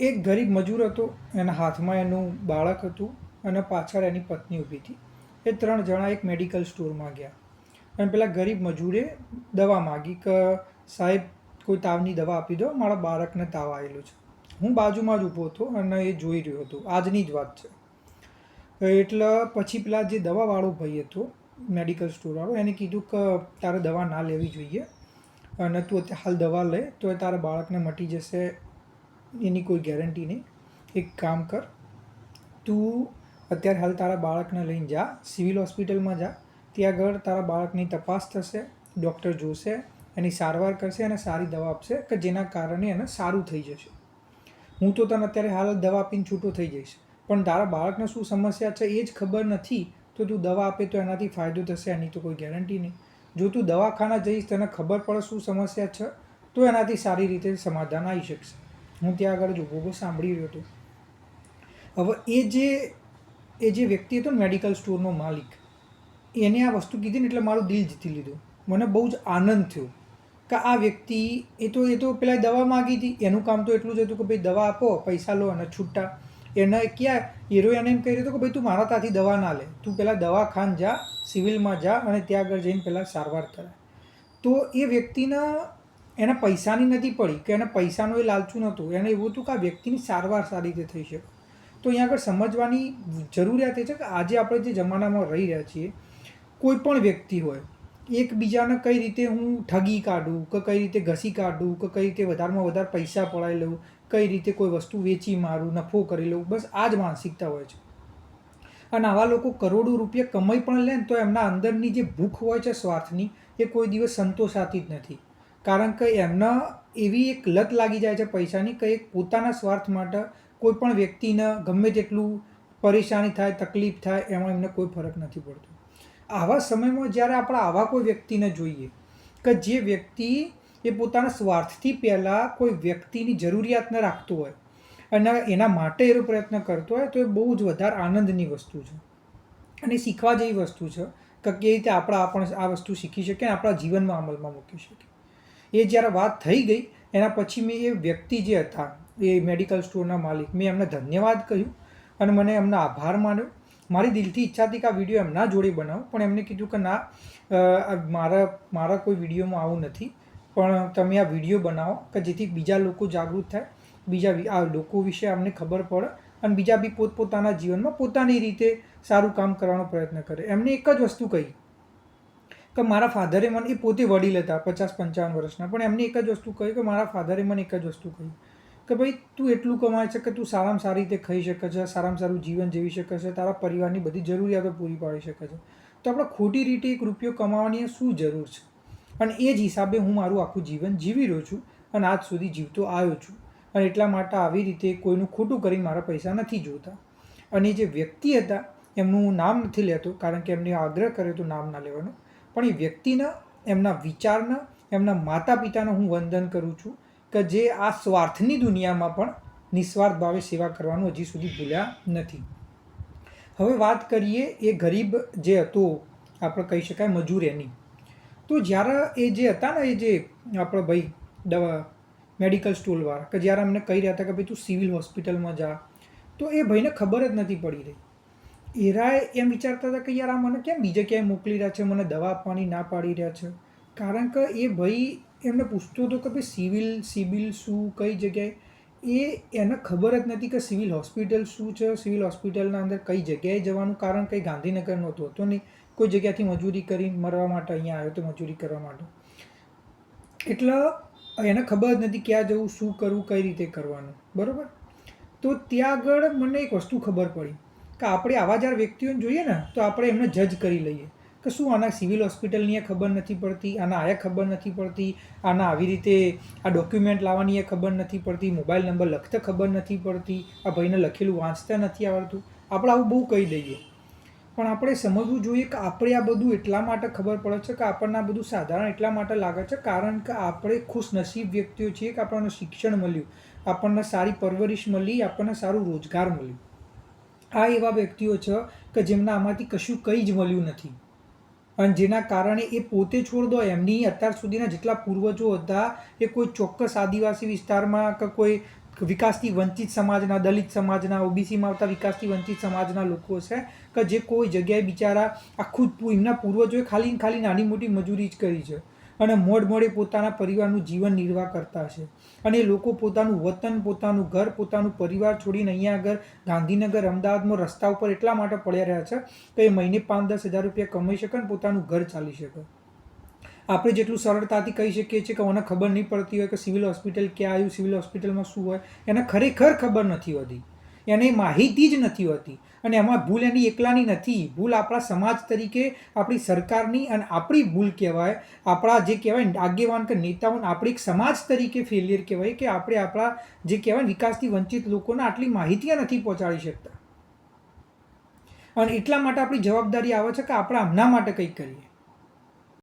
એક ગરીબ મજૂર હતો, એના હાથમાં એનું બાળક હતું અને પાછળ એની પત્ની ઊભી હતી. એ ત્રણ જણા એક મેડિકલ સ્ટોરમાં ગયા. અને પેલા ગરીબ મજૂરે દવા માગી કે, સાહેબ, કોઈ તાવની દવા આપી દો, મારા બાળકને તાવ આવેલો છે. હું બાજુમાં જ ઊભો હતો અને એ જોઈ રહ્યો હતો. આજની જ વાત છે. એટલે પછી પેલા જે દવાવાળો ભાઈ હતો, મેડિકલ સ્ટોરવાળો, એને કીધું કે, તારે દવા ના લેવી જોઈએ અને તું અત્યારે હાલ દવા લે, તો એ તારા બાળકને મટી જશે એની કોઈ ગેરંટી નહીં. એક કામ કર, તું અત્યારે હાલ તારા બાળકને લઈને જા, સિવિલ હોસ્પિટલમાં જા. ત્યાં આગળ તારા બાળકની તપાસ થશે, ડૉક્ટર જોશે, એની સારવાર કરશે અને સારી દવા આપશે કે જેના કારણે એને સારું થઈ જશે. હું તો તને અત્યારે હાલ દવા આપીને છૂટો થઈ જઈશ. પણ તારા બાળકને શું સમસ્યા છે એ જ ખબર નથી, તો તું દવા આપે તો એનાથી ફાયદો થશે, એની તો કોઈ ગેરંટી નહીં. જો તું દવાખાના જઈશ, તને ખબર પડે શું સમસ્યા છે, તો એનાથી સારી રીતે સમાધાન આવી શકશે. હું ત્યાં આગળ જ ઊભો સાંભળી રહ્યો હતો. હવે એ જે એ જે વ્યક્તિ હતો મેડિકલ સ્ટોરનો માલિક, એને આ વસ્તુ કીધી ને એટલે મારું દિલ જીતી લીધું. મને બહુ જ આનંદ થયો કે આ વ્યક્તિ, એ તો એ તો પેલા દવા માગી હતી, એનું કામ તો એટલું જ હતું કે ભાઈ દવા આપો, પૈસા લો અને છૂટા. એને ક્યાં હીરો એને એમ કહી રહ્યો હતો કે ભાઈ તું મારા ત્યાંથી દવા ના લે. તું પહેલાં દવાખાન જા, સિવિલમાં જા અને ત્યાં આગળ જઈને પહેલાં સારવાર કરાય. તો એ વ્યક્તિના એના પૈસાની નથી પડી કે એને પૈસાનો એ લાલચું નહોતું. એને એવું હતું કે આ વ્યક્તિની સારવાર સારી રીતે થઈ શકે. તો અહીંયા આગળ સમજવાની જરૂરિયાત એ છે કે આજે આપણે જે જમાનામાં રહી રહ્યા છીએ, કોઈ પણ વ્યક્તિ હોય, એકબીજાને કઈ રીતે હું ઠગી કાઢું કે કઈ રીતે ઘસી કાઢું કે કઈ રીતે વધારેમાં વધારે પૈસા પડાવી લઉં, કઈ રીતે કોઈ વસ્તુ વેચી મારું, નફો કરી લઉં, બસ આ જ માનસિકતા હોય છે. અને આવા લોકો કરોડો રૂપિયા કમાઈ પણ લે ને તો એમના અંદરની જે ભૂખ હોય છે સ્વાર્થની, એ કોઈ દિવસ સંતોષાતી જ નથી. કારણ કે એમના એવી એક લત લાગી જાય છે પૈસાની કે એક પોતાના સ્વાર્થ માટે કોઈ પણ વ્યક્તિને ગમે તેટલું પરેશાની થાય, તકલીફ થાય, એમાં એમને કોઈ ફરક નથી પડતો. આવા સમયમાં જ્યારે આપણે આવા કોઈ વ્યક્તિને જોઈએ કે જે વ્યક્તિ એ પોતાના સ્વાર્થથી પહેલાં કોઈ વ્યક્તિની જરૂરિયાતને રાખતો હોય અને એના માટે એનો પ્રયત્ન કરતો હોય, તો એ બહુ જ વધારે આનંદની વસ્તુ છે. અને શીખવા જેવી વસ્તુ છે કે કેવી રીતે આપણે આપણે આ વસ્તુ શીખી શકીએ અને આપણા જીવનમાં અમલમાં મૂકી શકીએ. એ જ્યારે વાત થઈ ગઈ, એના પછી મેં એ વ્યક્તિ જે હતા, એ મેડિકલ સ્ટોરના માલિક, મેં એમને ધન્યવાદ કહ્યું અને મને એમનો આભાર માન્યો. મારી દિલથી ઈચ્છા હતી કે આ વીડિયો એમના જોડે બનાવું, પણ એમને કીધું કે ના મારા મારા કોઈ વિડીયોમાં આવું નથી. પણ તમે આ વીડિયો બનાવો, કે જેથી બીજા લોકો જાગૃત થાય, બીજા આ લોકો વિશે અમને ખબર પડે અને બીજા બી પોતપોતાના જીવનમાં પોતાની રીતે સારું કામ કરવાનો પ્રયત્ન કરે. એમને એક જ વસ્તુ કહી કે મારા ફાધરે મને એ પોતે વડીલ હતા પચાસ પંચાવન વર્ષના, પણ એમને એક જ વસ્તુ કહ્યું કે મારા ફાધરે મને એક જ વસ્તુ કહ્યું કે ભાઈ, તું એટલું કમાય છે કે તું સારામાં સારી રીતે ખાઈ શકે છે, સારામાં સારું જીવન જીવી શકે છે, તારા પરિવારની બધી જરૂરિયાતો પૂરી પાડી શકે છે. તો આપણે ખોટી રીતે એક રૂપિયો કમાવાની શું જરૂર છે? અને એ જ હિસાબે હું મારું આખું જીવન જીવી રહ્યો છું અને આજ સુધી જીવતો આવ્યો છું. અને એટલા માટે આવી રીતે કોઈનું ખોટું કરીને મારા પૈસા નથી જોતા. અને જે વ્યક્તિ હતા, એમનું નામ નથી લેતો, કારણ કે એમને આગ્રહ કર્યો તો નામ ના લેવાનો. પણ એ વ્યક્તિના, એમના વિચારના, એમના માતા પિતાનું હું વંદન કરું છું કે જે આ સ્વાર્થની દુનિયામાં પણ નિસ્વાર્થ ભાવે સેવા કરવાનું હજી સુધી ભૂલ્યા નથી. હવે વાત કરીએ એ ગરીબ જે હતો, આપણે કહી શકાય મજૂર એની તો જ્યારે એ જે હતા ને, એ જે આપણો ભાઈ દવા, મેડિકલ સ્ટોરવાળા કે જ્યારે અમને કહી રહ્યા હતા કે ભાઈ તું સિવિલ હોસ્પિટલમાં જા, તો એ ભાઈને ખબર જ નથી પડી રહી. એરાએ એમ વિચારતા હતા કે યાર આ મને કેમ બીજે ક્યાંય મોકલી રહ્યા છે, મને દવા આપવાની ના પાડી રહ્યા છે? કારણ કે એ ભાઈ એમને પૂછતો હતો કે ભાઈ સિવિલ સિવિલ શું, કઈ જગ્યાએ? એ એને ખબર જ નથી કે સિવિલ હોસ્પિટલ શું છે, સિવિલ હોસ્પિટલના અંદર કઈ જગ્યાએ જવાનું, કારણ કંઈ ગાંધીનગર નહોતું, હતું નહીં. કોઈ જગ્યાથી મજૂરી કરી મરવા માટે અહીંયા આવ્યો તો મજૂરી કરવા માટે. એટલે એને ખબર જ નથી ક્યાં જવું, શું કરવું, કઈ રીતે કરવાનું. બરાબર? તો ત્યાં આગળ મને એક વસ્તુ ખબર પડી. કે આપણે આવા જ્યારે વ્યક્તિઓને જોઈએ ને, તો આપણે એમને જજ કરી લઈએ. કે શું આના સિવિલ હોસ્પિટલની એ ખબર નથી પડતી, આના આયા ખબર નથી પડતી, આના આવી રીતે આ ડોક્યુમેન્ટ લાવવાની એ ખબર નથી પડતી મોબાઈલ નંબર લખતા ખબર નથી પડતી, આ ભાઈને લખેલું વાંચતા નથી આવડતું. આપણે આવું બહુ કહી દઈએ. પણ આપણે સમજવું જોઈએ કે આપણે આ બધું એટલા માટે ખબર પડે છે કે આપણને આ બધું સાધારણ એટલા માટે લાગે છે, કારણ કે આપણે ખુશનસીબ વ્યક્તિઓ છીએ કે આપણને શિક્ષણ મળ્યું, આપણને સારી પરવરિશ મળી, આપણને સારું રોજગાર મળ્યું. આ એવા વ્યક્તિઓ છે કે જેમના આમાંથી કશું કંઈ જ મળ્યું નથી. અને જેના કારણે એ પોતે છોડ દો, એમની અત્યાર સુધીના જેટલા પૂર્વજો હતા, એ કોઈ ચોક્કસ આદિવાસી વિસ્તારમાં કે કોઈ વિકાસથી વંચિત સમાજના, દલિત સમાજના, ઓબીસીમાં આવતા વિકાસથી વંચિત સમાજના લોકો છે કે જે કોઈ જગ્યાએ બિચારા આખું એમના પૂર્વજોએ ખાલી ખાલી નાની મોટી મજૂરી જ કરી છે. અને મોડ મોડે પોતાના પરિવારનું જીવન નિર્વાહ કરતા છે અને લોકો પોતાનું વતન, પોતાનું ઘર, પોતાનું પરિવાર છોડીને અહીંયા આગળ ગાંધીનગર, અમદાવાદમાં રસ્તા ઉપર એટલા માટે પડ્યા રહ્યા છે કે એ મહિને પાંચ દસ હજાર રૂપિયા કમાઈ શકે અને પોતાનું ઘર ચાલી શકે. આપણે જેટલું સરળતાથી કહી શકીએ છીએ કે મને ખબર નહીં પડતી હોય કે સિવિલ હોસ્પિટલ ક્યાં આવ્યું, સિવિલ હોસ્પિટલમાં શું હોય, એને ખરેખર ખબર નથી હોતી. એને માહિતી જ નથી હોતી. અને એમાં ભૂલ એની એકલાની નથી. ભૂલ આપણા સમાજ તરીકે આપણી સરકારની અને આપણી ભૂલ કહેવાય. આપણા જે કહેવાય આગેવાન કે નેતાઓને આપણી એક સમાજ તરીકે ફેલિયર કહેવાય કે આપણે આપણા જે કહેવાય વિકાસથી વંચિત લોકોને આટલી માહિતી નથી પહોંચાડી શકતા. અને એટલા માટે આપણી જવાબદારી આવે છે કે આપણે આમના માટે કંઈક કરીએ.